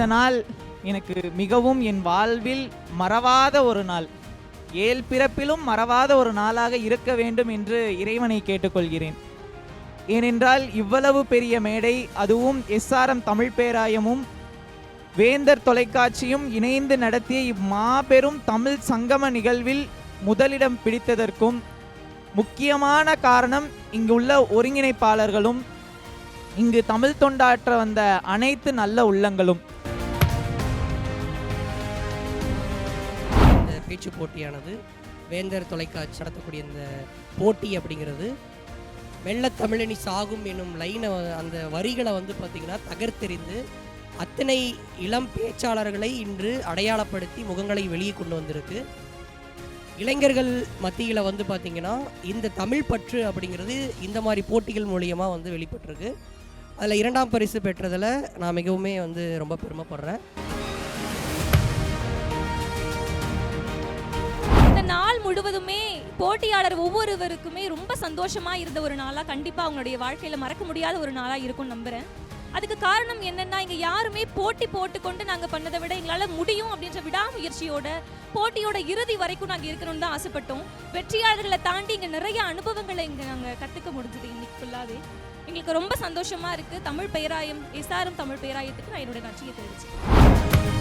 இந்த நாள் எனக்கு மிகவும் என் வாழ்வில் மறவாத ஒரு நாள். ஏழ் பிறப்பிலும் மறவாத ஒரு நாளாக இருக்க வேண்டும் என்று இறைவனை கேட்டுக்கொள்கிறேன். ஏனென்றால் இவ்வளவு பெரிய மேடை அதுவும் எஸ்ஆர்எம் தமிழ் பேராயமும் வேந்தர் தொலைக்காட்சியும் இணைந்து நடத்திய இம்மாபெரும் தமிழ் சங்கம நிகழ்வில் முதலிடம் பிடித்ததற்கும் முக்கியமான காரணம் இங்குள்ள ஒருங்கிணைப்பாளர்களும் இங்கு தமிழ் தொண்டாற்ற வந்த அனைத்து நல்ல உள்ளங்களும். பேச்சு போட்டியானது. வேந்தர் தொலைக்காட்சி நடத்தக்கூடிய இந்த போட்டி அப்படிங்கிறது வெள்ளத்தமிழனி தமிழனி சாகும் என்னும் லைனை அந்த வரிகளை வந்து பார்த்திங்கன்னா தகர்த்தெறிந்து அத்தனை இளம் பேச்சாளர்களை இன்று அடையாளப்படுத்தி முகங்களை வெளியே கொண்டு வந்திருக்கு. இளைஞர்கள் மத்தியில் வந்து பார்த்திங்கன்னா இந்த தமிழ் பற்று அப்படிங்கிறது இந்த மாதிரி போட்டிகள் மூலியமாக வந்து வெளிப்பட்டிருக்கு. அதில் இரண்டாம் பரிசு பெற்றதில் நான் மிகவுமே வந்து ரொம்ப பெருமைப்படுறேன். போட்டியாளர் ஒவ்வொருவருக்குமே ரொம்ப சந்தோஷமா இருந்த ஒரு நாளா கண்டிப்பா அவங்களுடைய வாழ்க்கையில மறக்க முடியாத ஒரு நாளா இருக்கும் நம்புறேன். அதுக்கு காரணம் என்னன்னா இங்க யாருமே போட்டி போட்டுக்கொண்டு நாங்க பண்ணதை விட எங்களால முடியும் அப்படின்ற விடாமுயற்சியோட போட்டியோட இறுதி வரைக்கும் நாங்க இருக்கணும்னு தான் ஆசைப்பட்டோம். வெற்றியாளர்களை தாண்டி இங்க நிறைய அனுபவங்களை இங்க நாங்க கத்துக்க முடிஞ்சது இன்னைக்கு ஃபுல்லாவே எங்களுக்கு ரொம்ப சந்தோஷமா இருக்கு. தமிழ் பேராயம் எஸ்ஆர்எம் தமிழ் பேராயத்துக்கு நான் என்னோட நன்றியை தெரிவிச்சேன்